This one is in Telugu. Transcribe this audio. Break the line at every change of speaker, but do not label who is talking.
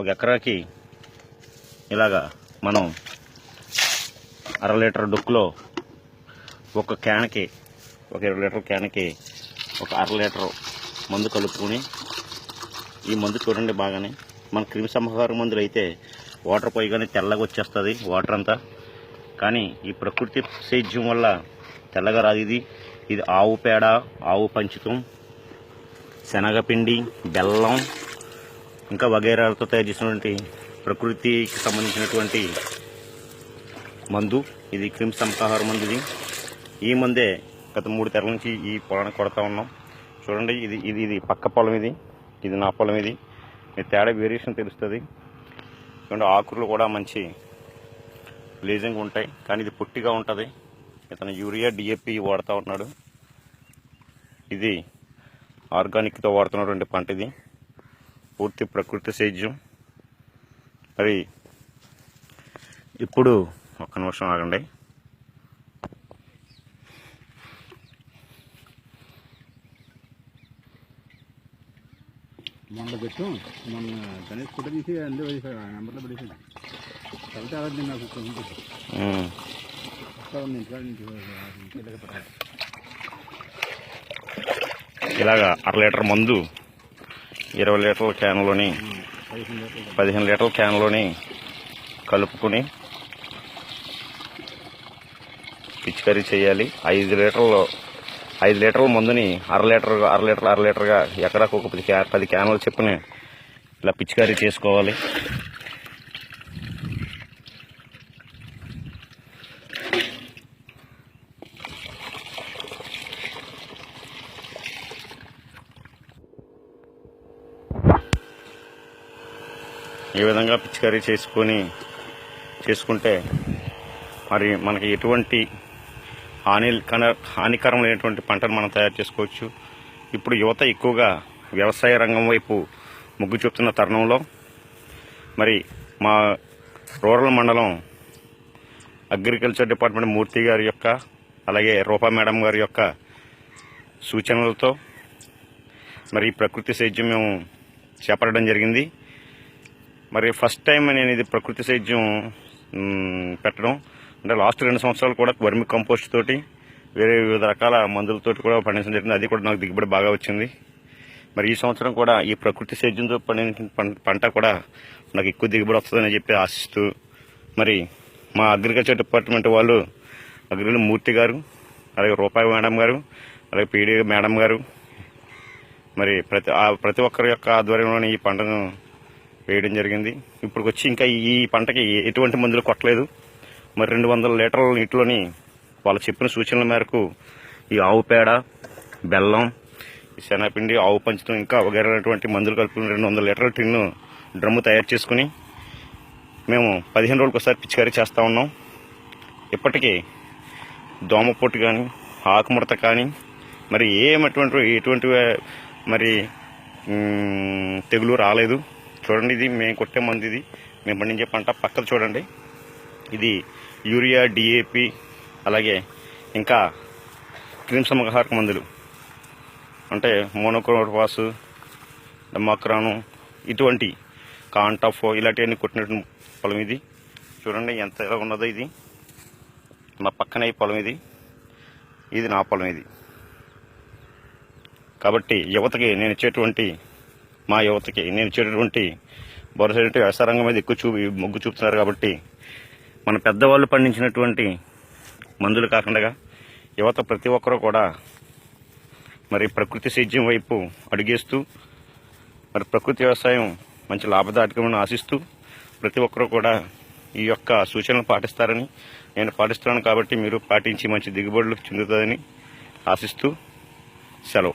ఒక ఎకరాకి ఇలాగా మనం అర లీటర్ డొక్కులో ఒక క్యాన్కి ఒక ఇరవై లీటర్ క్యాన్కి ఒక అర లీటర్ మందు కలుపుకొని ఈ మందు చూడండి బాగానే. మన క్రిమి సంహార మందులు అయితే వాటర్ పోయగానే తెల్లగా వచ్చేస్తుంది వాటర్ అంతా. కానీ ఈ ప్రకృతి సేద్యం వల్ల తెల్లగా రాదు ఇది. ఇది ఆవు పేడ ఆవు పంచుతం శనగపిండి బెల్లం ఇంకా వగైరాలతో తయారు చేసినటువంటి ప్రకృతికి సంబంధించినటువంటి మందు. ఇది క్రిమి సంతాహార మందు ఇది. ఈ మందే గత మూడు తెరల నుంచి ఈ పొలానికి కొడతా ఉన్నాం. చూడండి ఇది ఇది ఇది పక్క పొలం ఇది. ఇది నా పొలం ఇది. తేడా వేరియేషన్ తెలుస్తుంది. చూడండి ఆకులు కూడా మంచి బ్లీజింగ్ ఉంటాయి. కానీ ఇది పొట్టిగా ఉంటుంది. ఇతను యూరియా డిఏపి వాడుతూ ఉన్నాడు. ఇది ఆర్గానిక్తో వాడుతున్నటువంటి పంట ఇది. పూర్తి ప్రకృతి సేద్యం. మరి ఇప్పుడు ఒక్క నిమిషం ఆగండి.
మొన్న పెట్టు. మొన్న గణేష్ ఫోటో తీసి వేసాడు ఆ నెంబర్లో పడేసాడు కాబట్టి అలా నేను నాకు కొంచెం.
ఇలాగా అర లీటర్ మందు ఇరవై లీటర్ల క్యాన్లోని
పదిహేను లీటర్ల
క్యాన్లోని కలుపుకొని పిచికారీ చేయాలి. ఐదు లీటర్లు ఐదు లీటర్ల మందుని అర లీటర్ అర లీటర్ అర లీటర్గా ఎకరాకు ఒక పది క్యా పది క్యాన్లు చెప్పుని ఇలా పిచికారీ చేసుకోవాలి. ఈ విధంగా పిచికారీ చేసుకొని చేసుకుంటే మరి మనకి ఎటువంటి హాని కన- హానికరమైనటువంటి పంటను మనం తయారు చేసుకోవచ్చు. ఇప్పుడు యువత ఎక్కువగా వ్యవసాయ రంగం వైపు మొగ్గు చూపుతున్న తరుణంలో మరి మా రూరల్ మండలం అగ్రికల్చర్ డిపార్ట్మెంట్ మూర్తి గారి యొక్క అలాగే రూపా మేడం గారి యొక్క సూచనలతో మరి ప్రకృతి సేద్యం మేము చేపట్టడం జరిగింది. మరి ఫస్ట్ టైం నేను ఇది ప్రకృతి సేద్యం పెట్టడం. అంటే లాస్ట్ రెండు సంవత్సరాలు కూడా వర్మి కంపోస్ట్ తోటి వేరే వివిధ రకాల మందులతోటి కూడా పండించడం జరిగింది. అది కూడా నాకు దిగుబడి బాగా వచ్చింది. మరి ఈ సంవత్సరం కూడా ఈ ప్రకృతి సేద్యంతో పండిన పంట కూడా నాకు ఎక్కువ దిగుబడి వస్తుందని చెప్పి ఆశిస్తూ మరి మా అగ్రికల్చర్ డిపార్ట్మెంట్ వాళ్ళు అగ్రికల్ మూర్తి గారు అలాగే రూపాయి మేడం గారు అలాగే పీడీ మేడం గారు మరి ప్రతి ఆ ప్రతి ఒక్కరి యొక్క ఆధ్వర్యంలోనే ఈ పంటను వేయడం జరిగింది. ఇప్పుడు వచ్చి ఇంకా ఈ పంటకి ఎటువంటి మందులు కొట్టలేదు. మరి రెండు వందల లీటర్ల నీటిలోని వాళ్ళు చెప్పిన సూచనల మేరకు ఈ ఆవు పేడ బెల్లం శనగపిండి ఆవు పంచడం ఇంకా వగైరైనటువంటి మందులు కలుపుకుని రెండు వందల లీటర్ల టిన్ను డ్రమ్ము తయారు చేసుకుని మేము పదిహేను రోజులకు ఒకసారి పిచికారీ చేస్తూ ఉన్నాం. ఇప్పటికీ దోమపొట్టు కానీ ఆకుముడత కానీ మరి ఏమటువంటి ఎటువంటి మరి తెగులు రాలేదు. చూడండి ఇది మేము కొట్టే మంది ఇది. మేము పండించే పంట పక్కన చూడండి. ఇది యూరియా డిఏపి అలాగే ఇంకా క్రిమిసంహారక మందులు. అంటే మోనోక్రోపాస్ డమాక్రాను ఇటువంటి కాంటాఫో ఇలాంటివన్నీ కొట్టినట్టు పొలం ఇది. చూడండి ఎంత ఎలా ఉన్నదో ఇది. మా పక్కనే పొలం ఇది. ఇది నా పొలం ఇది. కాబట్టి యువతకి నేను ఇచ్చేటువంటి మా యువతకి. నేను ఇచ్చేటటువంటి భరోసా ఏంటంటే వ్యవసాయ రంగం మీద ఎక్కువ చూపి మొగ్గు చూపుతున్నారు కాబట్టి మన పెద్దవాళ్ళు పండించినటువంటి మందులు కాకుండా యువత ప్రతి ఒక్కరూ కూడా మరి ప్రకృతి సేద్యం వైపు అడిగేస్తూ మరి ప్రకృతి వ్యవసాయం మంచి లాభదాయకమని ఆశిస్తూ ప్రతి ఒక్కరూ కూడా ఈ యొక్క సూచనలు పాటిస్తారని నేను పాటిస్తున్నాను కాబట్టి మీరు పాటించి మంచి దిగుబడులు చెందుతుందని ఆశిస్తూ సెలవు.